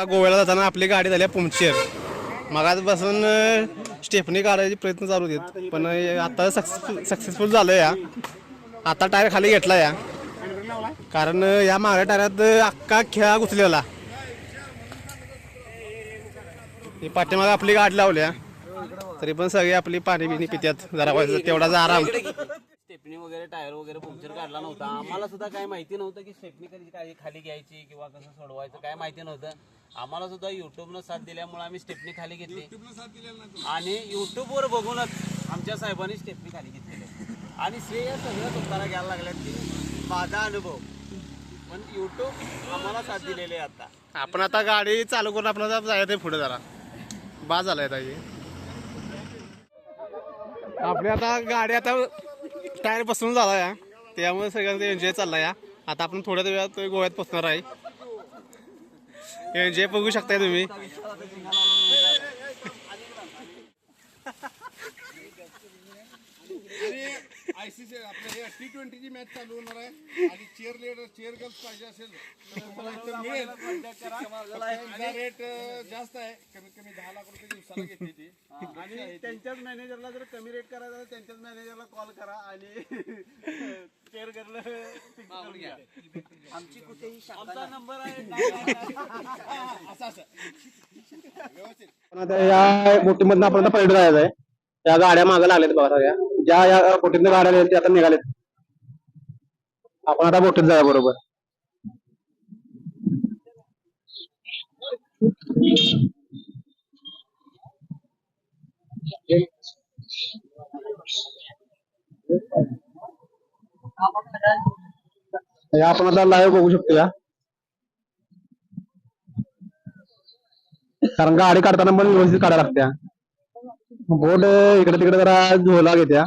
आता गोव्याला जाताना आपली गाडी झाली पंक्चर आजपासून स्टेपनी काढायचे प्रयत्न चालू आहेत. पण आता सक्सेसफुल सक्सेसफुल झालं या. आता टायर खाली घेतला या. कारण या मागल्या टायरात अख्खा खेळा घुसलेला. ही पाठीमागे आपली गाडी लावल्या तरी पण सगळी आपली पाणी बिणी पित्यात. जरा व्हायचं तेवढाच आराम. स्टेपनी वगैरे टायर वगैरे पंक्चर काढला नव्हता. आम्हाला सुद्धा काय माहिती नव्हतं की स्टेपनी कधी काय खाली घ्यायची किंवा कसं सोडवायचं काय माहिती नव्हतं. आम्हाला सुद्धा युट्यूबनं साथ दिल्यामुळे आम्ही स्टेपनी खाली घेतली. आणि युट्यूबवर बघूनच आमच्या साहेबांनी स्टेपनी खाली घेतलेली. आणि श्रेय सगळं तुमच्याला घ्यायला लागल्यात की माझा अनुभव. पण युट्यूब आम्हाला साथ दिलेले आहे आता. आपण आता गाडी चालू करून आपल्याला जायचं पुढे जरा. बा झालाय ताई आपली आता गाडी आता टायर बसून झाला या. त्यामुळे सगळं एन्जॉय चालला या. आता आपण थोड्या वेळात गोव्यात पसणार आहे. एन्जॉय बघू शकताय तुम्ही. आयसीसी आपल्या टी ट्वेंटीची मॅच चालू होणार आहे. आणि चेअर लिडर चेअर गर्ल्स पाहिजे असेल तर तुम्हाला इथं मिळेल. त्यांचा रेट जास्त आहे. कमीत कमी दहा लाख रुपये दिवसाला घेते ती. आणि त्यांच्याच मॅनेजरला जर कमी रेट करायचा तर त्यांच्याच मॅनेजरला कॉल करा आणि केअर करणं घ्या. आमची कुठेही आमचा नंबर आहे. असं असं. पण आता या बोटीमधनं आपल्याला पलीकडे जायचं आहे. त्या गाड्या मागे लागल्यात बघा सगळ्या. ज्या या बोटीतनं गाड्या ते त्या आता निघालेत. आपण आता बोटीत जाऊया बरोबर. आपण आता लाईव्ह बघू शकतो या. कारण गाडी काढताना पण व्यवस्थित काढायला लागत्या बोट इकडे तिकडे जरा झोला घेत्या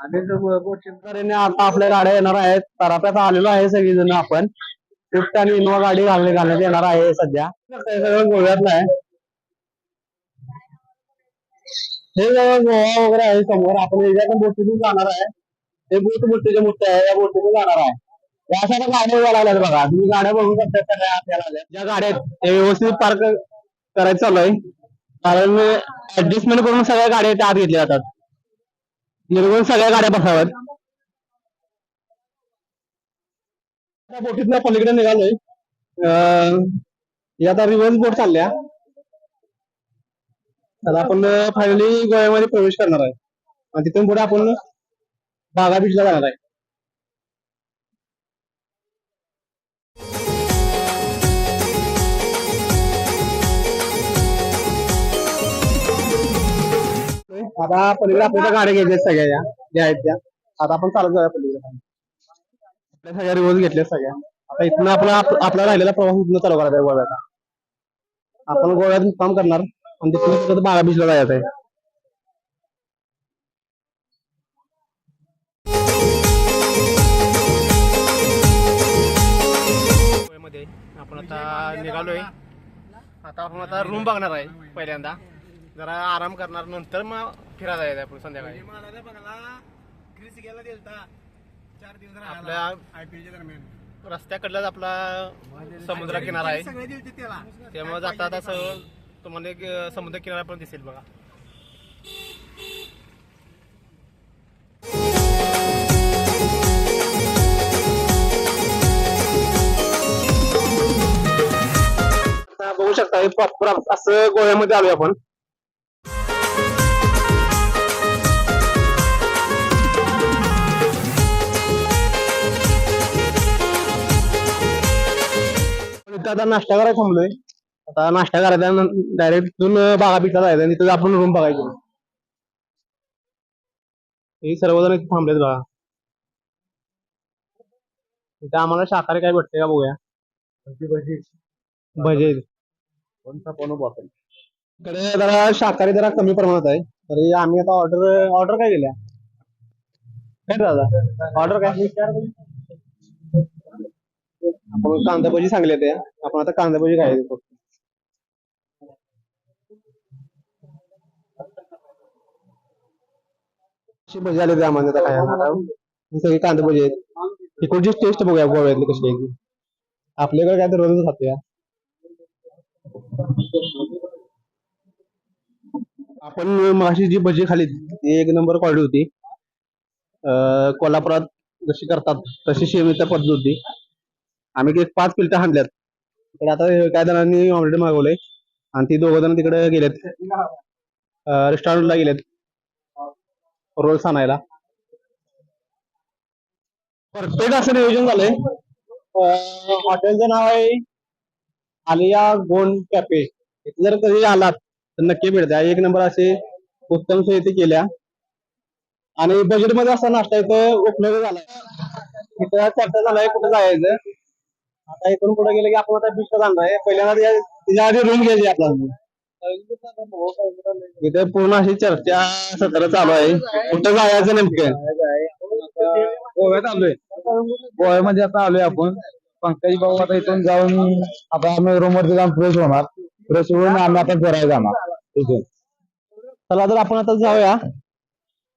आणि आता आपल्या गाड्या येणार आहेत तराप्यात आलेलो आहे सगळी जण आपण स्विफ्ट आणि इनोवा गाडी घालणे घालण्यात येणार आहे सध्या सगळं गोव्यातलं आहे हे जवळ गोवा वगैरे आहे समोर आपण याच्या बोटीतून जाणार आहे हे बोट मोठीच्या मोठे आहे या बोटीतून जाणार आहे या सगळ्या गाड्या उभ्या लागल्यात बघा तुम्ही गाड्या बघू शकता सगळ्या आपल्याला ज्या गाड्या आहेत ते व्यवस्थित पार्क करायचं चालू आहे कारण ऍडजस्टमेंट करून सगळ्या गाड्या त्या आत घेतल्या जातात. निर्गुण सगळ्या गाड्या बसाव्यात. त्या बोटीतल्या पलीकडे निघालोय. अं, आता रिव्हर्स बोट चालल्या. आता आपण फायनली गोव्यामध्ये प्रवेश करणार आहे. आणि तिथून पुढे आपण बागा बीचला जाणार आहे. आता पलीकडे आपल्या गाड्या घ्यायच्या सगळ्या या ज्या आहेत त्या. आता आपण चालत जाऊया पलीकडे. आपल्या सगळ्या रिवर्स घेतल्या सगळ्या. आता इथनं आपला आपला राहिलेला प्रवास इथनं चालू करायचा आहे गोव्याचा आपण गोव्यात काम करणार आणि तिथून तिथं बागा बीचला जायचं आहे. आपण आता निघालोय. आता आपण आता रूम बघणार आहे पहिल्यांदा. जरा आराम करणार नंतर मग फिरायला जायचं आपण संध्याकाळी. महाराजा बघायला क्रिस गेला दिलता. चार दिवस आपल्या आयपीएलच्या दरम्यान. रस्त्याकडलाच आपला समुद्र किनारा आहे. सगळे दिलते त्याला. त्यामुळे जाता आता सगळं तुम्हाला एक समुद्र किनारा पण दिसेल बघा. बघू शकता हे प्रॉपर असं गोव्यामध्ये आलोय आपण. आता नाश्ता करायला थांबलोय. आता नाश्ता करायचा डायरेक्ट तिथून बागा बीचला जायचं आणि तिथं आपण रूम बघायची. हे सर्वजण इथे थांबलेत बघा. इथे आम्हाला शाकाहारी काय भेटते का बघूया. भजी. इकडे जरा शाकाहारी जरा कमी प्रमाणात आहे. तरी आम्ही आता ऑर्डर ऑर्डर काय केल्या काय दादा? ऑर्डर काय? आपण कांदा भजी सांगले ते आपण आता कांदा भजी खायचे फक्त अशी भजी आली होती आम्हाला आता खायला ही सगळी कांदा भजी आहेत. इकडची टेस्ट बघूया गोव्यातली कशी आहे आपल्याकडे काय तर रोजच खातो या आपण माशी जी भजी खाली ती एक नंबर क्वालिटी होती. कोल्हापुरात जशी करतात तशी शेमीचा पद्धत होती. आम्ही ते पाच पिलटा हाणल्यात. तर आता हे काय जणांनी ऑमलेट मागवलंय. आणि ती दोघं जण तिकडे गेलेत. रेस्टॉरंटला गेलेत. रोल्स आणायला परफेक्ट असं नियोजन झालंय. हॉटेलचं नाव आहे आलिया गोंड कॅफे जर कधी आलात तर नक्की भेट द्या. एक नंबर असे उत्तम सोय इथे केल्या. आणि बजेटमध्ये असा नाश्ता इथं उपलब्ध झाला इथं चर्चा झालाय कुठं जायचं. आता इथून पुढे गेलं की आपण आता बीचला जाणार आहे. पहिल्यांदा त्याच्या आधी रूम घ्यायची आपल्याला. इथे पूर्ण अशी चर्चा सत्र चालू आहे. कुठं जायचं नेमकं? गोव्यात आलोय. गोव्यामध्ये आता आलोय आपण. पंकज भाऊ आता इथून जाऊन आता आम्ही रूम वरती जाऊन फ्रेश होणार. फ्रेश होऊन आम्ही आता फिरायला जाणार. इथून. चला तर आपण आता जाऊया.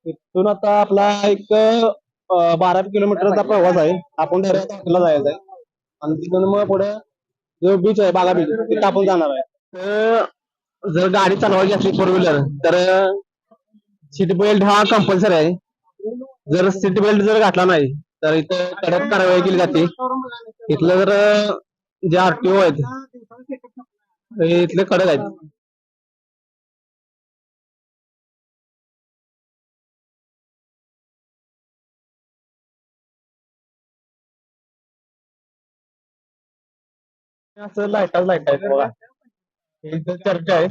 इथून आता आपला एक अं, बारा किलोमीटरचा प्रवास आहे. आपण डायरेक्ट हॉटेलला जायचं आहे आणि तिथून मग पुढे जो बीच आहे बागा बीच तिथे आपण जाणार आहे. तर जर गाडी चालवायची असली फोर व्हीलर तर सीट बेल्ट हा कंपल्सरी आहे. जर सीट बेल्ट जर घातला नाही तर इथं कडक कारवाई केली जाते. इथलं जर जे आरटीओ आहेत इथले कडक आहेत. असं लाईटाच लाइट आहेत बघा. इथं चर्चा आहे.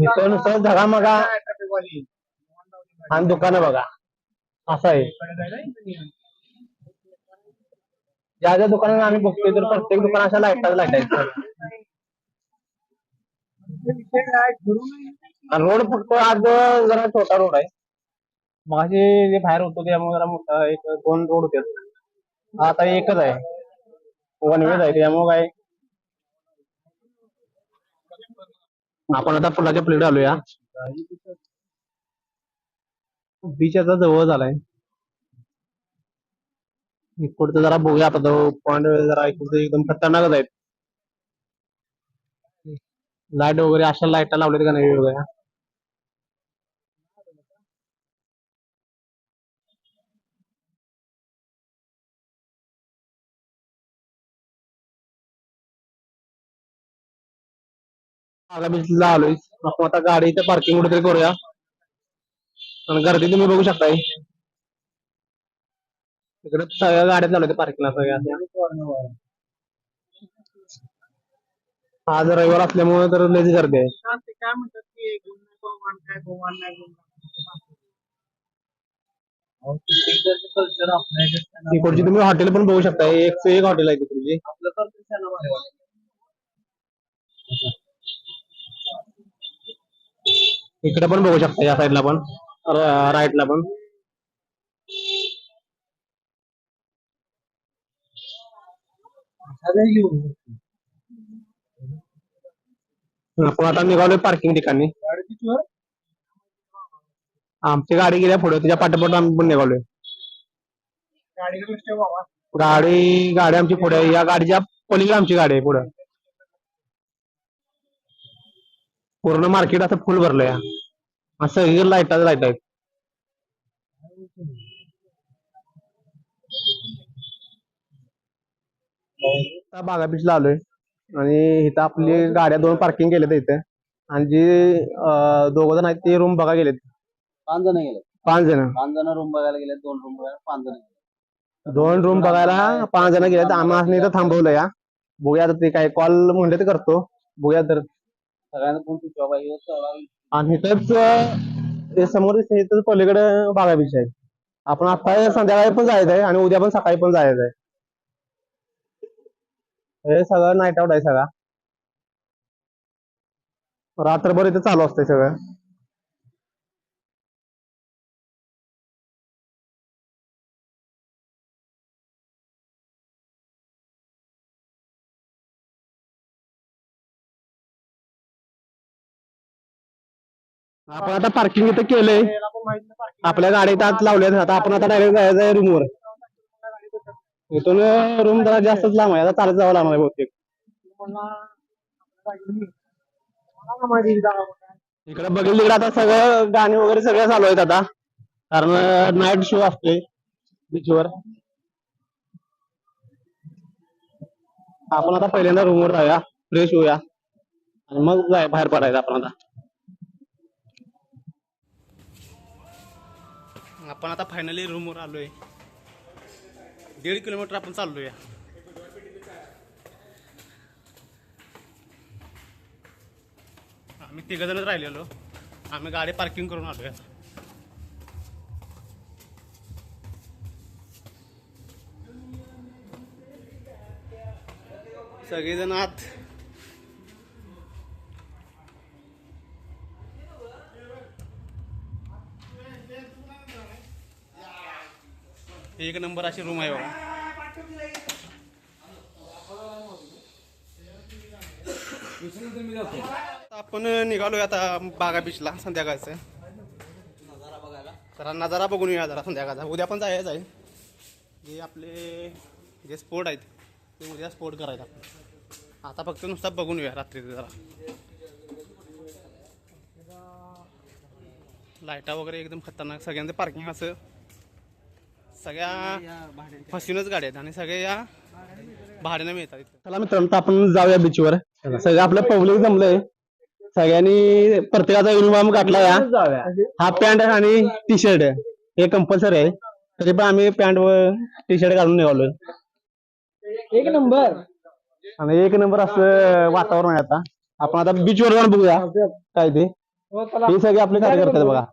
इथं नुसतं झगामगा आणि दुकानं बघा. असं आहे. ज्या ज्या दुकानात आम्ही बघतोय तर प्रत्येक दुकान अशा लाईटाच लाइट आहेत. रोड फक्त आज जरा छोटा रोड आहे. माझे जे बाहेर होतो त्यामुळे जरा मोठा एक दोन रोड होते. आता एकच आहे. वन वेज आहे त्यामुळे काय? आपण आता फुलाच्या प्लेट घालूया बीच आता जवळ झालाय. इकडचं जरा बघूया आता तो पॉइंट जरा इकडचं एकदम खतरनाकच आहेत. लाइट वगैरे अशा लाईटा लावल्यात का नाही वेगवेगळ्या आलोय. आपण आता गाडी इथे पार्किंग कुठेतरी करूया. आणि गर्दी तुम्ही बघू शकताय. इकडे सगळ्या गाड्या लावल्या पार्किंगला सगळ्या. आज रविवार असल्यामुळे तर लयच गर्दी आहे. काय म्हणतात की तिकडची तुम्ही हॉटेल पण बघू शकता एक से एक हॉटेल आहे तिकडची. इकडे पण बघू शकता या साईडला पण. राईटला पण. आपण आता निघालोय पार्किंग ठिकाणी. आमची गाडी गेल्या पुढे त्याच्या पाठोपाठ आम्ही पण निघालोय. गाडी गाडी आमची पुढे. या गाडीच्या पलीकडे आमची गाडी आहे पुढे. पूर्ण मार्केट असं फुल भरलंय. असं सगळीकडे लाईटाच लाइट आहेत. आता बागा बीचला आलोय. आणि इथं आपली गाड्या दोन पार्किंग केलेत इथे. आणि जी दोघ जण आहेत ते रूम बघा गेलेत. पाच जण गेले पाच जण. पाच जण रूम बघायला गेले दोन रूम बघायला पाच जण गेले दोन रूम बघायला पाच जण गेलेत. आम्हाला इथं थांबवलं या बघूया आता ते काय कॉल म्हणले तर करतो. बघूया तर सगळ्यांना कोणती जॉब आहे आणि तर ते समोर दिसतंय, तर पलीकडे बागा बीच आहे आपण आता संध्याकाळी पण जायचं आहे आणि उद्या पण सकाळी पण जायचं आहे. हे सगळं नाईट आउट आहे सगळा. रात्रभर इथे चालू असतंय सगळं. आपण आता पार्किंग इथं केलंय. आपल्या गाडीत आत लावल्यात आता आपण आता डायरेक्ट जायचं आहे रूमवर इथून रूम जरा जास्तच लांब आहे. आता चालत जावं लागणार आहे बहुतेक. इकडे बघितलं तिकडे आता सगळं गाणी वगैरे सगळं चालू आहेत आता. कारण नाईट शो असते बीचवर आपण आता पहिल्यांदा रूमवर जाऊया फ्रेश होऊया. आणि मग जाय बाहेर पडायचं आपण आता. आपण आता फायनली रूमवर आलो आहे दीड किलोमीटर आपण चाललो या आम्ही तिघजणच राहिलेलो. आम्ही गाडी पार्किंग करून आलोय. सगळेजण आत. एक नंबर अशी रूम आहे बघा आपण निघालो आता बागा बीचला संध्याकाळचं. जरा नजारा बघून येऊया जरा संध्याकाळचा. उद्या पण जायचं आहे. जे आपले जे स्पोर्ट आहेत ते उद्या स्पोर्ट करायचं आपण आता फक्त नुसता बघून येऊया रात्री जरा. लाईटा वगैरे एकदम खतरनाक. सगळ्यांचं पार्किंग असं सगळ्या फसूनच गाड्या आहेत आणि सगळ्या या भाड्याने मिळतात चला मित्रांनो आपण जाऊया बीचवर सगळं आपलं पब्लिक जमलंय. सगळ्यांनी प्रत्येकाचा युनिफॉर्म घातला या. हाफ पॅन्ट आणि टी शर्ट हे कंपल्सरी आहे. तरी पण आम्ही पॅन्ट व टी शर्ट घालून निघालोय. एक नंबर आणि एक नंबर असं वातावरण आहे आता. आपण आता बीचवर जाऊन बघूया. काय ते. हे सगळे आपले कार्यकर्ते बघा.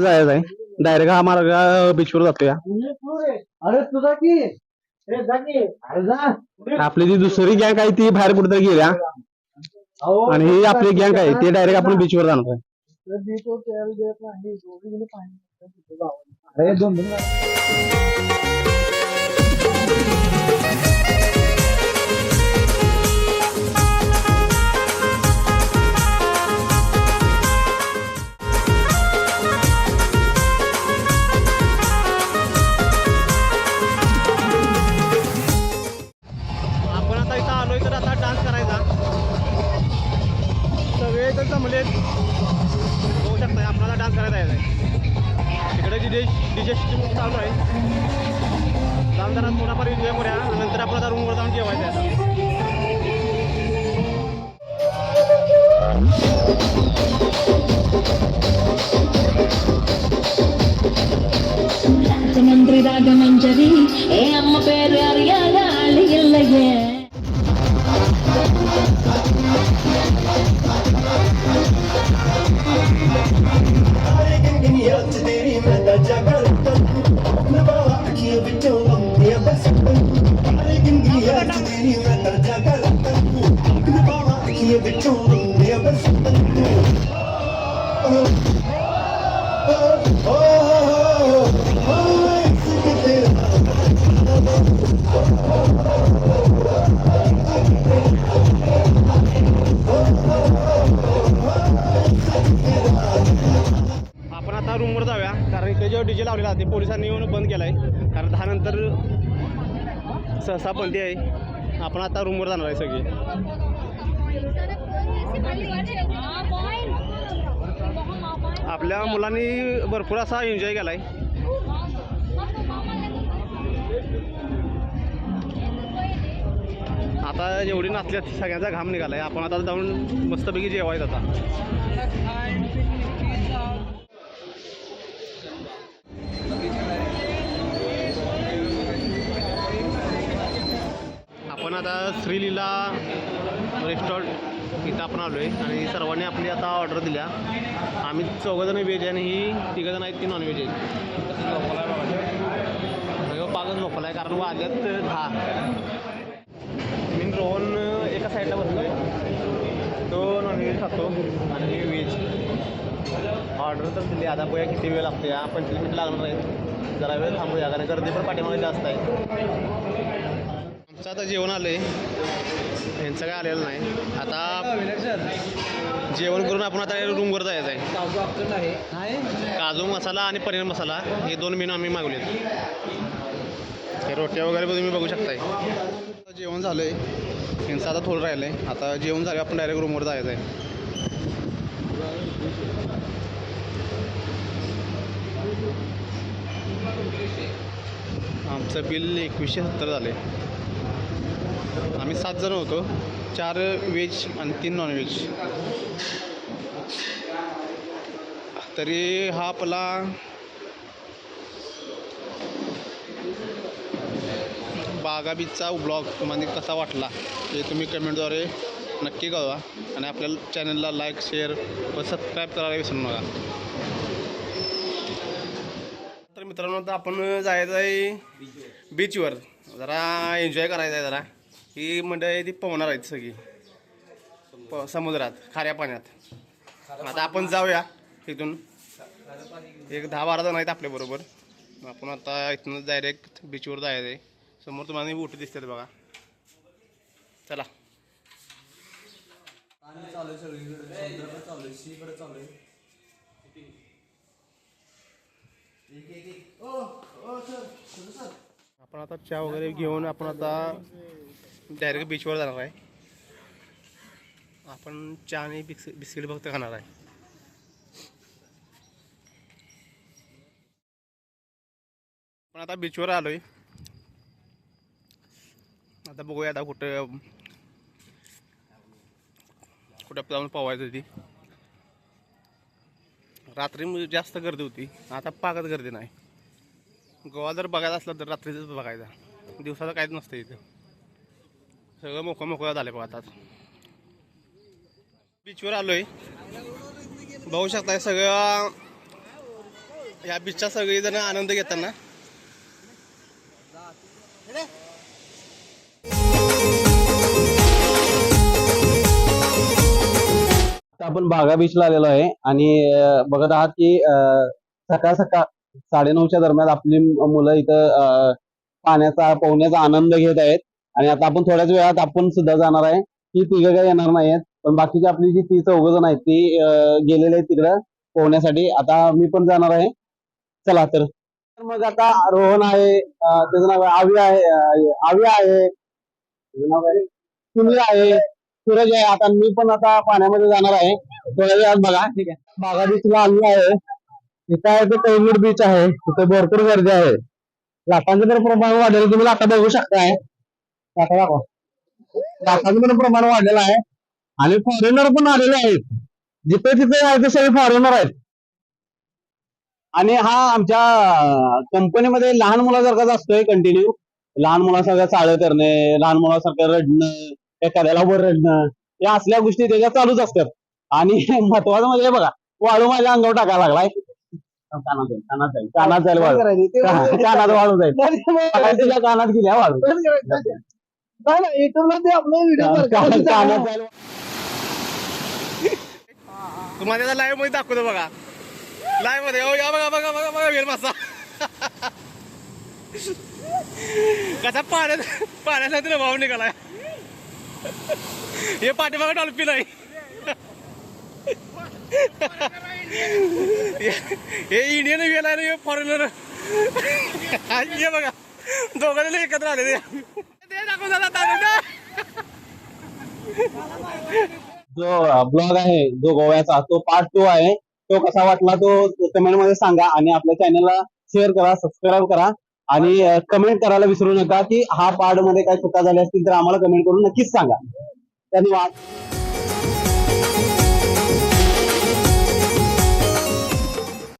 जायचं आहे डायरेक्ट हा मार्ग बीचवर जातोया. अरे तुझा की? आपली जी दुसरी गँग आहे ती बाहेर कुठेतरी गेल्या आणि ही आपली गँग आहे ते डायरेक्ट आपण बीचवर जाणार आहे. अरे दोन तर आता डान्स करायचा. तर वेळ तर जमले. होऊ शकतं आम्हाला डान्स करायला यायचा आहे तिकडे जी डिश डिशेसची चालू आहे. डान्स थोडाफार एन्जॉय करूया नंतर आपण आता रूमवर जाऊन जेवायचं आहे ஏ அம்மா பேர் அறியாத ஆள் இல்லையே Everything in the up to ते पोलिसांनी येऊन बंद केलाय. कारण दहानंतर सहसा बंदी आहे. आपण आता रूमवर जाणार आहे सगळी. आपल्या मुलांनी भरपूर असा एन्जॉय केला आहे आता एवढी नाचल्यात सगळ्यांचा घाम निघाला आहे आपण आता जाऊन मस्तपैकी जेवायचं आता. आपण आता श्रीलीला रेस्टॉरंट इथं आपण आलो आहे आणि सर्वांनी आपली आता ऑर्डर दिल्या. आम्ही चौघंजण व्हेज आहे आणि ही तिघंजण आहेत ती नॉनव्हेज आहे ह्यो पागच झोपला आहे कारण वागत दहा. मी रोहन एका साईडला बसलो आहे तो नॉनव्हेज खातो आणि व्हेज ऑर्डर तर दिली. आता बघा किती वेळ लागतो या पंचवीस मिनिट लागणार आहेत. जरा वेळ थांबूया कारण गर्दी पण पाठीमागे जास्त आहे. आमचं आता जेवण आलं आहे यांचं काय आलेलं नाही. आता जेवण करून आपण आता रूमवर जायचं आहे. काजू मसाला आणि पनीर मसाला हे दोन मेनू आम्ही मागवलेत. हे रोट्या वगैरे पण तुम्ही बघू शकताय. आता जेवण झालं आहे यांचं आता थोडं राहिलं आहे आता जेवण झालं आपण डायरेक्ट रूमवर जायचं आहे. आमचं बिल एकवीसशे सत्तर झालं आहे आम्ही सात जण होतो. चार व्हेज आणि तीन नॉनव्हेज तरी हा आपला बागा बीचचा ब्लॉग तुम्हाला कसा वाटला हे तुम्ही कमेंटद्वारे नक्की कळवा. आणि आपल्या चॅनलला लाईक शेअर व सबस्क्राईब करायला विसरू नका. तर मित्रांनो आता आपण जायचं आहे बीचवर जरा एन्जॉय करायचं आहे जरा. ही मंडळी ती पोहणार आहेत सगळी. प समुद्रात खाऱ्या पाण्यात. आता आपण जाऊया इथून. एक दहा बारा जण आहेत आपल्याबरोबर आपण आता इथून डायरेक्ट बीचवर जायचं आहे. समोर तुम्हाला बोटी दिसतात बघा. चला. आपण आता चहा वगैरे घेऊन आपण आता डायरेक्ट बीचवर जाणार आहे. आपण चहा आणि बिस्क बिस्किट फक्त खाणार आहे. पण आता बीचवर आलोय. आता बघूया आता कुठं कुठं जाऊन पोवायचं ती. रात्री म्हणजे जास्त गर्दी होती. आता पागत गर्दी नाही. गोवा जर बघायचा असला तर रात्रीच बघायचा. दिवसाचं काहीच नसतं इथं. सगळं मोकळं मोकळं झालं बघा आता. बीचवर आलोय. बघू शकताय सगळं या बीचचा सगळेजण आनंद घेताना. आपण बागा बीचला आलेलो आहे आणि बघत आहात की सकाळ सकाळ सकाळ साडेनऊच्या दरम्यान आपली मुलं इथं पाण्याचा पोहण्याचा आनंद घेत आहेत. आणि आता आपण थोड्याच वेळात आपण सुद्धा जाणार आहे. ती तिघं काही येणार नाहीत पण बाकीची आपली जी ती चौघ जण आहेत ती गेलेले आहेत तिकडं पोहण्यासाठी. आता मी पण जाणार आहे. चला तर. मग आता रोहन आहे त्याचं नाव आहे आवी आहे आवी आहे. सुनील आहे सूरज आहे. आता मी पण आता पाण्यामध्ये जाणार आहे. थोड्या वेळात बघा. ठीक आहे. बागा बीचला आलेलो आहे. इथं आहे ते कैमूर बीच आहे. तिथे भरपूर गर्दी आहे. लाटांचं तर प्रमाण वाढलेलं तुम्ही लाटा बघू शकताय. दाखवा पण प्रमाण वाढलेलं आहे. आणि फॉरेनर पण आलेले आहेत. जिथे तिथे आहे ते सगळे फॉरेनर आहेत. आणि हा आमच्या कंपनीमध्ये लहान मुलासारखाच असतोय कंटिन्यू लहान मुलासारखं चाळ करणे लहान मुलासारखं रडणं एखाद्याला वर रडणं या असल्या गोष्टी त्याच्या चालूच असतात. आणि महत्वाचं म्हणजे बघा वाळू माझ्या अंगावर टाकायला लागलाय. कानात जाईल कानात जाईल कानात जाईल वाळू. कानात वाळू जाईल. कानात गेल्या वाळू. तुम्हाला लाईव्हमध्ये दाखवतो बघा. लाईव्हमध्ये ओ, या बघा बघा बघा बघा वेल मासा कसा पाण्यात पाण्याचा तिला भाव निघालाय. हे पाठीमागं डॉल्फिन आहे. हे इंडियन आहे ना हे फॉरेनर हे बघा दोघांना एकत्र आले ते टाकून जो ब्लॉग आहे जो गोव्याचा तो पार्ट टू आहे. तो कसा वाटला तो कमेंटमध्ये सांगा आणि आपल्या चॅनलला शेअर करा सबस्क्राईब करा आणि कमेंट करायला विसरू नका की हा पार्टमध्ये काय चुका झाल्या असतील तर आम्हाला कमेंट करून नक्कीच सांगा. धन्यवाद.